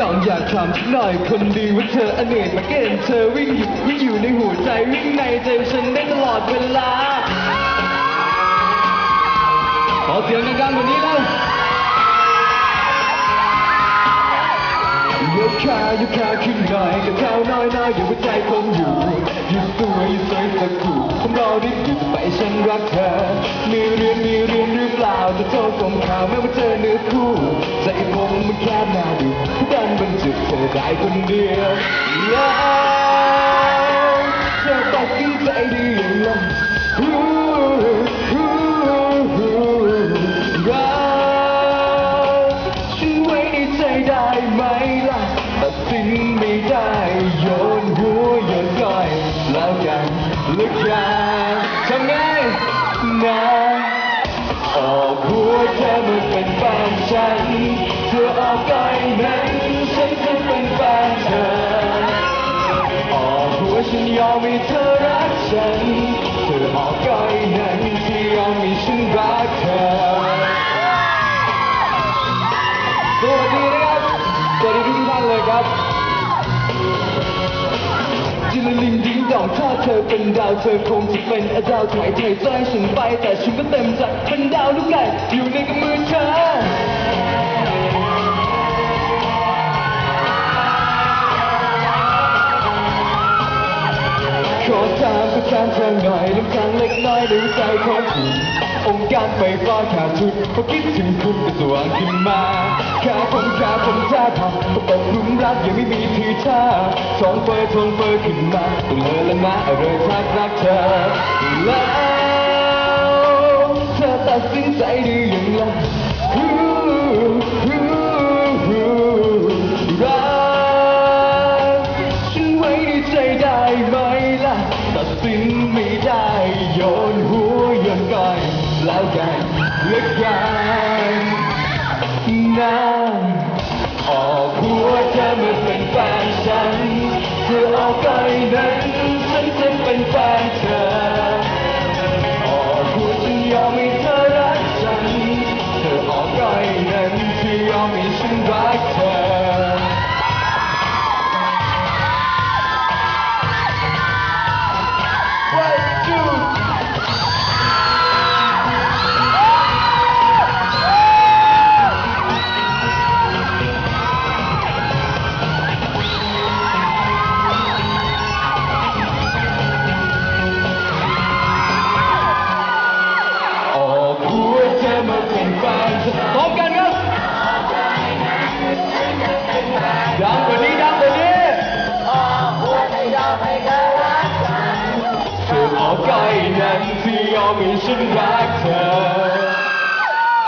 ต้องอยากถามสักหน่อยคนดีว่าเธออเนกมาเกณฑ์เธอวิ่งอยู่วิ่งอยู่ในหัวใจวิ่งในใจฉันได้ตลอดเวลาขอเสียงดังๆกว่านี้แล้ว ยกขายกขาขึ้นหน่อยกับเท้าน้อยน้อยอยู่หัวใจคงอยู่อยู่สวยอยู่สวยสักครู่ผมรอได้อยู่ไปฉันรักเธอ มีเรียนมีเรียนหรือเปล่าจะโทษส่งข่าวแม้ว่าเจอเนื้อคู่ใจผมมันแค่หน้าดู ได้คนเดียวแล้วเธอตัดสินใจดีอย่างไรฮู้ฮู้รักฉันไว้ในใจได้ไหมล่ะตัดสินไม่ได้โยนหัวโยนก้อยแล้วกันลึกกันทำไงนะ ให้เธอรักฉันเธอออกก้อยนั้นที่ยอมให้ฉันรักเธอสวัสดีนะครับสวัสดีทุกท่านเลยครับจิลลิงดิ้งดองถ้าเธอเป็นดาวเธอคงจะเป็นดาวถ่ายเทใจฉันไปแต่ฉันก็เต็มใจเป็นดาวลูกไก่อยู่ในกำมือเธอ ถามก็ถามเธอหน่อยน้ำค้างเล็กน้อยในใจของคุณองค์การไฟฟ้าขาดทุนพอคิดถึงคุณก็สว่างขึ้นมาขาผมขาผมท่าทางก็ตกหลุมรักยังไม่มีทีท่าท้องเฟ้อท้องเฟ้อขึ้นมาต้องเลอละนะเริ่มทักรักเธอแล้วเธอตัดสินใจดีอย่างไร สินไม่ได้โยนหัวโยนก้อยแล้วกันเลือกกันนะออกหัวเธอมาเป็นแฟนฉันเธอออกไปนั้นฉันจะเป็นแฟนเธอ นั้นที่ยอมให้ฉันรักเธอ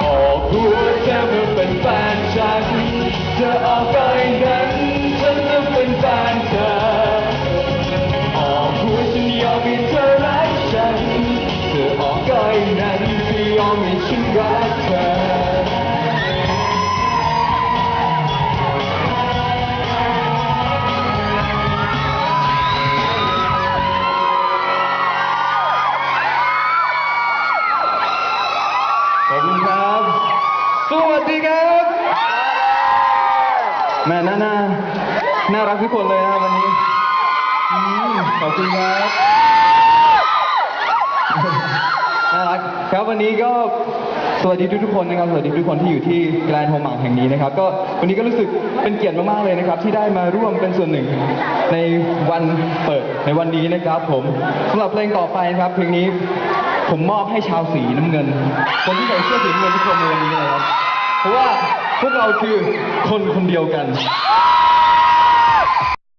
ออกหัวเธอมาเป็นแฟนฉันเธอออกไปนั้นฉันจะเป็นแฟนเธอออกหัวฉันยอมให้เธอรักฉันเธอออกไปนั้นที่ยอมให้ฉันรัก แม่น่าน่าน่ารักทุกคนเลยนะวันนี้อืมขอบคุณครับน่ารักครับวันนี้ก็สวัสดีทุกทุกคนนะครับสวัสดีทุกคนที่อยู่ที่แกรนด์โฮมมังแห่งนี้นะครับ ก็วันนี้ก็รู้สึกเป็นเกียรติมากๆเลยนะครับ ที่ได้มาร่วมเป็นส่วนหนึ่ง ในวันเปิดในวันนี้นะครับ ผมสำหรับเพลงต่อไปนะครับเพลงนี้ผมมอบให้ชาวสีน้ำเงิน คนที่ใส่เสื้อสีน้ำเงินทุกคนในวันนี้เลยครับเพราะว่า พวกเราคือคนคนเดียวกัน